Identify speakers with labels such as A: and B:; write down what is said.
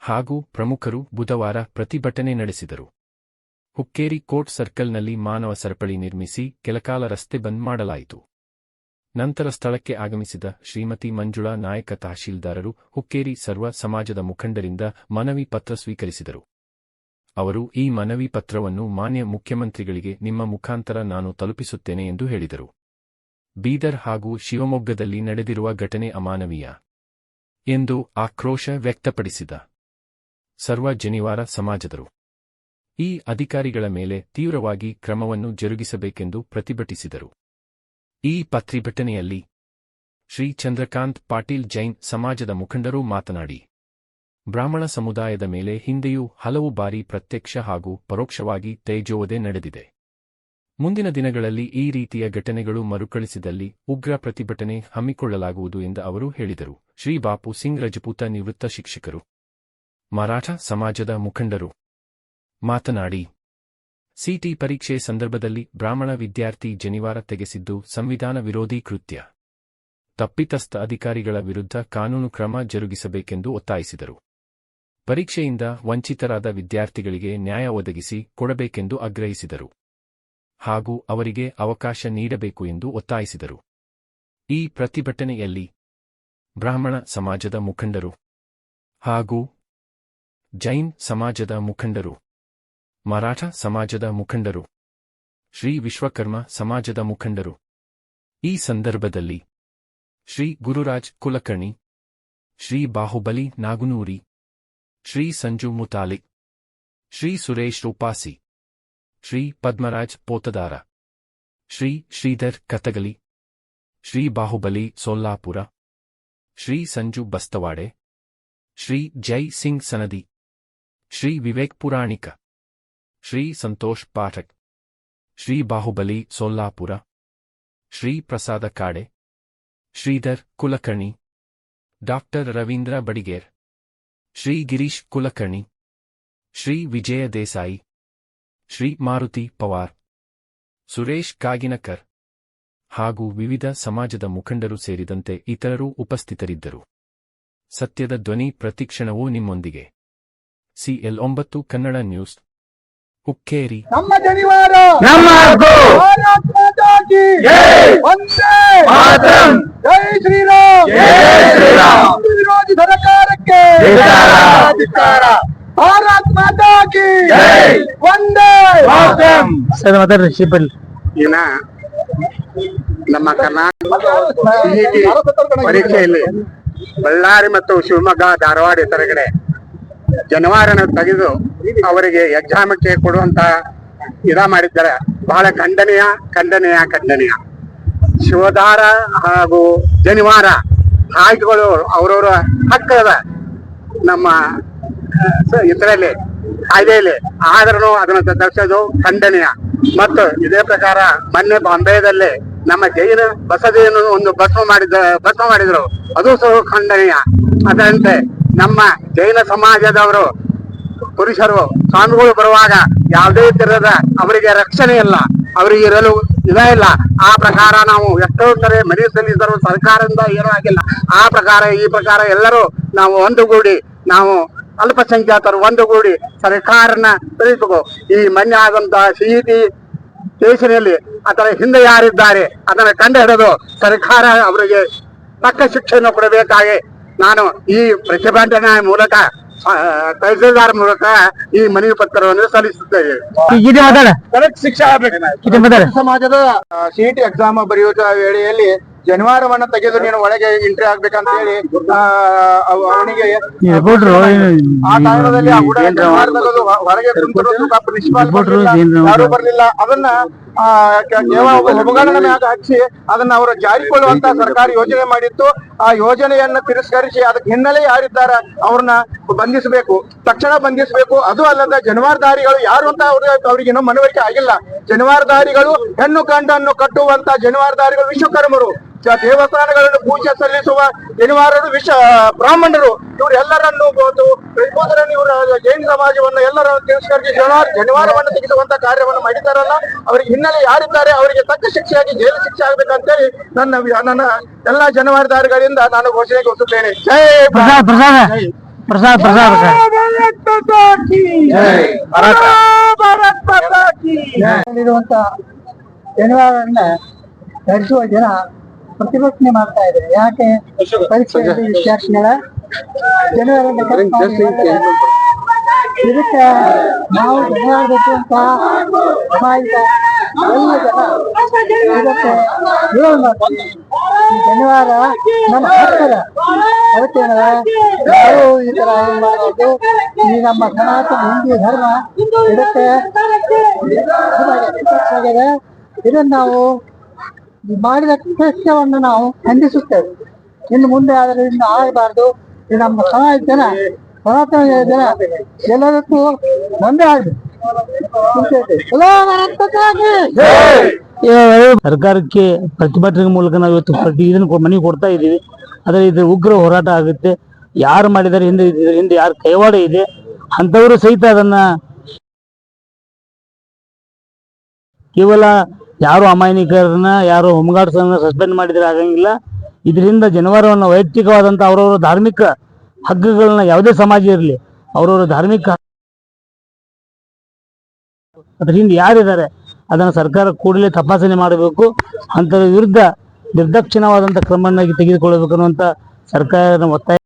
A: ಹಾಗೂ ಪ್ರಮುಖರು ಬುಧವಾರ ಪ್ರತಿಭಟನೆ ನಡೆಸಿದರು. ಹುಕ್ಕೇರಿ ಕೋರ್ಟ್ ಸರ್ಕಲ್ನಲ್ಲಿ ಮಾನವ ಸರಪಳಿ ನಿರ್ಮಿಸಿ ಕೆಲಕಾಲ ರಸ್ತೆ ಬಂದ್ ಮಾಡಲಾಯಿತು. ನಂತರ ಸ್ಥಳಕ್ಕೆ ಆಗಮಿಸಿದ ಶ್ರೀಮತಿ ಮಂಜುಳಾ ನಾಯಕ ತಹಶೀಲ್ದಾರರು ಹುಕ್ಕೇರಿ ಸರ್ವ ಸಮಾಜದ ಮುಖಂಡರಿಂದ ಮನವಿ ಪತ್ರ ಸ್ವೀಕರಿಸಿದರು. ಅವರು ಈ ಮನವಿ ಪತ್ರವನ್ನು ಮಾನ್ಯ ಮುಖ್ಯಮಂತ್ರಿಗಳಿಗೆ ನಿಮ್ಮ ಮುಖಾಂತರ ನಾನು ತಲುಪಿಸುತ್ತೇನೆ ಎಂದು ಹೇಳಿದರು. ಬೀದರ್ ಹಾಗೂ ಶಿವಮೊಗ್ಗದಲ್ಲಿ ನಡೆದಿರುವ ಘಟನೆ ಅಮಾನವೀಯ ಎಂದು ಆಕ್ರೋಶ ವ್ಯಕ್ತಪಡಿಸಿದ ಸರ್ವ ಜನಿವಾರ ಸಮಾಜದರು. ಈ ಅಧಿಕಾರಿಗಳ ಮೇಲೆ ತೀವ್ರವಾಗಿ ಕ್ರಮವನ್ನು ಜರುಗಿಸಬೇಕೆಂದು ಪ್ರತಿಭಟಿಸಿದರು. ಈ ಪ್ರತಿಭಟನೆಯಲ್ಲಿ ಶ್ರೀ ಚಂದ್ರಕಾಂತ್ ಪಾಟೀಲ್ ಜೈನ್ ಸಮಾಜದ ಮುಖಂಡರು ಮಾತನಾಡಿ, ಬ್ರಾಹ್ಮಣ ಸಮುದಾಯದ ಮೇಲೆ ಹಿಂದೆಯೂ ಹಲವು ಬಾರಿ ಪ್ರತ್ಯಕ್ಷ ಹಾಗೂ ಪರೋಕ್ಷವಾಗಿ ತೇಜೋವದೆ ನಡೆದಿದೆ. ಮುಂದಿನ ದಿನಗಳಲ್ಲಿ ಈ ರೀತಿಯ ಘಟನೆಗಳು ಮರುಕಳಿಸಿದಲ್ಲಿ ಉಗ್ರ ಪ್ರತಿಭಟನೆ ಹಮ್ಮಿಕೊಳ್ಳಲಾಗುವುದು ಎಂದು ಅವರು ಹೇಳಿದರು. ಶ್ರೀ ಬಾಪು ಸಿಂಗ್ ರಜಪೂತ ನಿವೃತ್ತ ಶಿಕ್ಷಕರು. ಮರಾಠ ಸಮಾಜದ ಮುಖಂಡರು. ಮಾತನಾಡಿ. ಸಿಟಿ ಪರೀಕ್ಷೆ ಸಂದರ್ಭದಲ್ಲಿ ಬ್ರಾಹ್ಮಣ ವಿದ್ಯಾರ್ಥಿ ಜನಿವಾರ ತೆಗೆಸಿದ್ದು ಸಂವಿಧಾನ ವಿರೋಧಿ ಕೃತ್ಯ. ತಪ್ಪಿತಸ್ಥ ಅಧಿಕಾರಿಗಳ ವಿರುದ್ಧ ಕಾನೂನು ಕ್ರಮ ಜರುಗಿಸಬೇಕೆಂದು ಒತ್ತಾಯಿಸಿದರು. ಪರೀಕ್ಷೆಯಿಂದ ವಂಚಿತರಾದ ವಿದ್ಯಾರ್ಥಿಗಳಿಗೆ ನ್ಯಾಯ ಒದಗಿಸಿ ಕೊಡಬೇಕೆಂದು ಆಗ್ರಹಿಸಿದರು. ಹಾಗೂ ಅವರಿಗೆ ಅವಕಾಶ ನೀಡಬೇಕು ಎಂದು ಒತ್ತಾಯಿಸಿದರು. ಈ ಪ್ರತಿಭಟನೆಯಲ್ಲಿ ಬ್ರಾಹ್ಮಣ ಸಮಾಜದ ಮುಖಂಡರು ಹಾಗೂ ಜೈನ್ ಸಮಾಜದ ಮುಖಂಡರು. ಮರಾಠ ಸಮಾಜದ ಮುಖಂಡರು. ಶ್ರೀ ವಿಶ್ವಕರ್ಮ ಸಮಾಜದ ಮುಖಂಡರು. ಈ ಸಂದರ್ಭದಲ್ಲಿ ಶ್ರೀ ಗುರುರಾಜ್ ಕುಲಕರ್ಣಿ, ಶ್ರೀ ಬಾಹುಬಲಿ ನಾಗುನೂರಿ, ಶ್ರೀ ಸಂಜು ಮುತಾಲಿಕ್ ಶ್ರೀ ಸುರೇಶ್ ರೂಪಾಸಿ ಶ್ರೀ ಪದ್ಮರಾಜ್ ಪೋತದಾರ, ಶ್ರೀ ಶ್ರೀಧರ್ ಕತಗಲಿ ಶ್ರೀ ಬಾಹುಬಲಿ ಸೋಲ್ಲಾಪುರ, ಶ್ರೀ ಸಂಜು ಬಸ್ತವಾಡೆ, ಶ್ರೀ ಜೈ ಸಿಂಗ್ ಸನದಿ. ಶ್ರೀ ವಿವೇಕ್ ಪುರಾಣಿಕ. ಶ್ರೀ ಸಂತೋಷ್ ಪಾಠಕ್. ಶ್ರೀ ಬಾಹುಬಲಿ ಸೋಲ್ಲಾಪುರ. ಶ್ರೀ ಪ್ರಸಾದ ಕಾಡೆ. ಶ್ರೀಧರ್ ಕುಲಕರ್ಣಿ. ಡಾಕ್ಟರ್ ರವೀಂದ್ರ ಬಡಿಗೇರ್. ಶ್ರೀ ಗಿರೀಶ್ ಕುಲಕರ್ಣಿ. ಶ್ರೀ ವಿಜಯ ದೇಸಾಯಿ. ಶ್ರೀ ಮಾರುತಿ ಪವಾರ್. ಸುರೇಶ್ ಕಾಗಿನಕರ್. ಹಾಗೂ ವಿವಿಧ ಸಮಾಜದ ಮುಖಂಡರು ಸೇರಿದಂತೆ ಇತರರು ಉಪಸ್ಥಿತರಿದ್ದರು. ಸತ್ಯದ ಧ್ವನಿ ಪ್ರತಿಕ್ಷಣವೂ ನಿಮ್ಮೊಂದಿಗೆ. ಸಿಎಲ್ ಒಂಬತ್ತು ಕನ್ನಡ ನ್ಯೂಸ್ ಹುಕ್ಕೇರಿ
B: ನಮ್ಮ ಜನಿವಾರ
C: ನಮ್ಮ ಹಕ್ಕು
B: ಭಾರತ್ ಮಾತಾ ಕಿ
C: ಜೈ.
B: ವಂದೇ
C: ಮಾತರಂ.
B: ಜೈ ಶ್ರೀರಾಮ್
C: ಜೈ ಶ್ರೀರಾಮ್.
B: ಹಿಂದೂ ವಿರೋಧಿ ಸರ್ಕಾರಕ್ಕೆ
C: ಧಿಕ್ಕಾರ.
B: ಭಾರತ್ ಮಾತಾ ಕಿ
C: ಜೈ.
B: ವಂದೇ
C: ಮಾತರಂ.
D: ಸರ್ ಮಾತಾಡ್ರಿ ಶಿಪಲ್
E: ಇನ್ನ ನಮ್ಮ ಕರ್ನಾಟಕ ಸಿಇಟಿ ಪರೀಕ್ಷೆಯಲ್ಲಿ ಬಳ್ಳಾರಿ ಮತ್ತು ಶಿವಮೊಗ್ಗ ಧಾರವಾಡ ಇತರ ಕಡೆ ಜನವಾರನ ತೆಗೆದು ಅವರಿಗೆ ಎಕ್ಸಾಮಕ್ಕೆ ಕೊಡುವಂತ ಇದ ಮಾಡಿದ್ದಾರೆ. ಬಹಳ ಖಂಡನೀಯ ಖಂಡನೀಯ ಖಂಡನೀಯ. ಶಿವಧಾರ ಹಾಗೂ ಜನಿವಾರ ಆಯ್ಕೆಗಳು ಅವರವರ ಹಕ್ಕದ ನಮ್ಮ ಇದರಲ್ಲಿ, ಕಾಯ್ದೆಯಲ್ಲಿ. ಆದ್ರೂ ಅದನ್ನು ತರಿಸೋದು ಖಂಡನೀಯ. ಮತ್ತು ಇದೇ ಪ್ರಕಾರ ಮೊನ್ನೆ ಬಾಂಬೆದಲ್ಲಿ ನಮ್ಮ ಜೈನ ಬಸದಿಯನ್ನು ಒಂದು ಭಸ್ಮ ಮಾಡಿದ ಭಸ್ಮ ಮಾಡಿದ್ರು. ಅದು ಸಹ ಖಂಡನೀಯ. ಅದರಂತೆ ನಮ್ಮ ಜೈನ ಸಮಾಜದವರು, ಪುರುಷರು, ಸ್ವಾಮಿಗಳು ಬರುವಾಗ ಯಾವುದೇ ತೆರದ ಅವರಿಗೆ ರಕ್ಷಣೆ ಇಲ್ಲ, ಅವರಿಗೆ ಇರಲು ಇದ ಇಲ್ಲ. ಆ ಪ್ರಕಾರ ನಾವು ಎಷ್ಟೋ ಕಡೆ ಮನೆ ಸಲ್ಲಿಸಿದರು ಸರ್ಕಾರದಿಂದ ಏನೂ ಆಗಿಲ್ಲ. ಆ ಪ್ರಕಾರ, ಈ ಪ್ರಕಾರ ಎಲ್ಲರೂ ನಾವು ಒಂದುಗೂಡಿ, ನಾವು ಅಲ್ಪಸಂಖ್ಯಾತರು ಒಂದುಗೂಡಿ ಸರ್ಕಾರನ ತಿಳಿಸಬೇಕು ಈ ಮೊನ್ನೆ ಆದಂತಹ ಸಿಇಟಿ ದೇಶದಲ್ಲಿ ಅದರ ಹಿಂದೆ ಯಾರಿದ್ದಾರೆ, ಅದನ್ನು ಕಂಡು ಹಿಡಿದು ಸರ್ಕಾರ ಅವರಿಗೆ ತಕ್ಕ ಶಿಕ್ಷೆಯನ್ನು ಕೊಡಬೇಕಾಗಿ ನಾನು ಈ ಪ್ರತಿಭಟನೆ ಮೂಲಕ ತಹಸೀಲ್ದಾರ್ ಮೂಲಕ ಈ ಮನವಿ ಪತ್ರವನ್ನು ಸಲ್ಲಿಸುತ್ತೇವೆ
D: ಇದು ಮಾತಾಡ.
B: ಕರೆಕ್ಟ್ ಶಿಕ್ಷೆ ಆಗ್ಬೇಕು.
D: ಇದು ಮಾತಾಡ.
B: ಸಮಾಜದ ಸಿಇಟಿ ಎಕ್ಸಾಮ್ ಬರೆಯುವ ವೇಳೆಯಲ್ಲಿ ಜನಿವಾರವನ್ನ ತೆಗೆದು ನೀನು ಒಳಗೆ ಎಂಟ್ರಿ ಆಗ್ಬೇಕಂತ ಹೇಳಿ ಆ, ಅವ- ಅವನಿಗೆ ಆ ಕಾರಣದಲ್ಲಿ ಹೊರಗೆ ಬರಲಿಲ್ಲ. ಯಾರೂ ಅದನ್ನ ಕೇವಲ ಹಚ್ಚಿ ಅದನ್ನ ಅವರು ಜಾರಿಕೊಳ್ಳುವಂತ ಸರ್ಕಾರ ಯೋಜನೆ ಮಾಡಿತ್ತು. ಆ ಯೋಜನೆಯನ್ನ ತಿರಸ್ಕರಿಸಿ ಅದಕ್ಕೆ ಹಿನ್ನೆಲೆ ಯಾರಿದ್ದಾರೆ ಅವ್ರನ್ನ ಬಂಧಿಸಬೇಕು, ತಕ್ಷಣ ಬಂಧಿಸಬೇಕು. ಅದು ಅಲ್ಲದ ಜನವಾರಧಾರಿಗಳು ಯಾರು ಅಂತ ಅವ್ರಿಗೆ ಅವ್ರಿಗೆ ಇನ್ನೂ ಮನವರಿಕೆ ಆಗಿಲ್ಲ. ಜನವಾರಧಾರಿಗಳು ಹೆಣ್ಣು ಗಂಡನ್ನು ಕಟ್ಟುವಂತ ಜನವಾರಧಾರಿಗಳು ವಿಶ್ವಕರ್ಮರು. ದೇವಸ್ಥಾನಗಳನ್ನು ಪೂಜೆ ಸಲ್ಲಿಸುವ ಜನಿವಾರರು ವಿಶ್ವ ಬ್ರಾಹ್ಮಣರು ಇವರೆಲ್ಲರನ್ನು ಇವತ್ತು ಇವರ ಜೈನ ಸಮಾಜವನ್ನು ಎಲ್ಲರನ್ನು ತಿರಸ್ಕರಿಸಿ ಜನಿವಾರವನ್ನು ತೆಗೆದುವಂತ ಕಾರ್ಯವನ್ನು ಮಾಡಿದ್ದಾರಲ್ಲ ಅವರಿಗೆ ಹಿನ್ನೆಲೆ ಯಾರಿದ್ದಾರೆ ಅವರಿಗೆ ತಕ್ಕ ಶಿಕ್ಷೆಯಾಗಿ ಜೈಲು ಶಿಕ್ಷೆ ಆಗ್ಬೇಕಂತೇಳಿ ನನ್ನ ನನ್ನ ಎಲ್ಲಾ ಜನವಾರದಾರಗಳಿಂದ ನಾನು ಘೋಷಣೆಗೊಳಿಸುತ್ತೇನೆ ಜೈ
D: ಪ್ರಸಾದ್ ಪ್ರಸಾದ್. ಪ್ರಸಾದ್ ಪ್ರಸಾದ್
F: ಇರುವಂತ ಶನಿವಾರನ್ನ ಧರಿಸುವ ಜನ ಪ್ರತಿಭಟನೆ ಮಾಡ್ತಾ ಇದ್ದಾರೆ. ಯಾಕೆ ಪರೀಕ್ಷೆ ವಿದ್ಯಾರ್ಥಿಗಳ ಇದಕ್ಕೆ ನಾವು ಬೇಕು ಅಂತ ಸಮಾಜದ ಎಲ್ಲ ಜನ ಇದಕ್ಕೆ ವಿರೋಧ ಮಾಡ್ತೀವಿ ಈ ಶನಿವಾರ ನಮ್ಮ ಹಕ್ಕದ ಅದಕ್ಕೆ ನಾವು ಈ ತರ ಮಾಡಬೇಕು. ಈ ನಮ್ಮ ಸನಾತನ ಹಿಂದೂ ಧರ್ಮ ಇದಕ್ಕೆ ಇದನ್ನ ನಾವು ಮಾಡಿದ ಕೃತ್ಯವನ್ನು ನಾವು ಖಂಡಿಸುತ್ತೇವೆ. ಇನ್ನು ಮುಂದೆ ಆದರೆ ಇನ್ನು ಆಗಬಾರ್ದು. ನಮ್ಮ ಸಮಾಜ ಜನ, ಸನಾತನ ಜನ ಎಲ್ಲದಕ್ಕೂ ಒಂದೇ ಆಗಬೇಕು
D: ಸರ್ಕಾರಕ್ಕೆ ಪ್ರತಿಭಟನೆ ಮೂಲಕ ನಾವು ಇವತ್ತು ಇದನ್ನು ಮನವಿ ಕೊಡ್ತಾ ಇದ್ದೀವಿ. ಆದರೆ ಇದು ಉಗ್ರ ಹೋರಾಟ ಆಗುತ್ತೆ. ಯಾರು ಮಾಡಿದ್ದಾರೆ ಹಿಂದೆ ಹಿಂದೆ ಯಾರು ಕೈವಾಡ ಇದೆ, ಅಂಥವರು ಸಹಿತ ಅದನ್ನ ಕೇವಲ ಯಾರು ಅಮಾಯನಿಕರನ್ನ, ಯಾರು ಹೋಮ್ಗಾರ್ಡ್ಸನ್ನ ಸಸ್ಪೆಂಡ್ ಮಾಡಿದ್ರೆ ಆಗಂಗಿಲ್ಲ. ಇದರಿಂದ ಜನವಾರವನ್ನು ವೈಯಕ್ತಿಕವಾದಂಥ ಅವರವರ ಧಾರ್ಮಿಕ ಹಕ್ಕುಗಳನ್ನ ಯಾವುದೇ ಸಮಾಜ ಇರಲಿ, ಅವರವರ ಧಾರ್ಮಿಕ ಅದ್ರ ಹಿಂದೆ ಯಾರಿದ್ದಾರೆ, ಅದನ್ನು ಸರ್ಕಾರ ಕೂಡಲೇ ತಪಾಸಣೆ ಮಾಡಬೇಕು. ಅಂತ ವಿರುದ್ಧ ನಿರ್ದಕ್ಷಿಣವಾದಂಥ ಕ್ರಮವನ್ನಾಗಿ ತೆಗೆದುಕೊಳ್ಳಬೇಕು ಅನ್ನುವಂಥ ಸರ್ಕಾರ ಒತ್ತಾಯ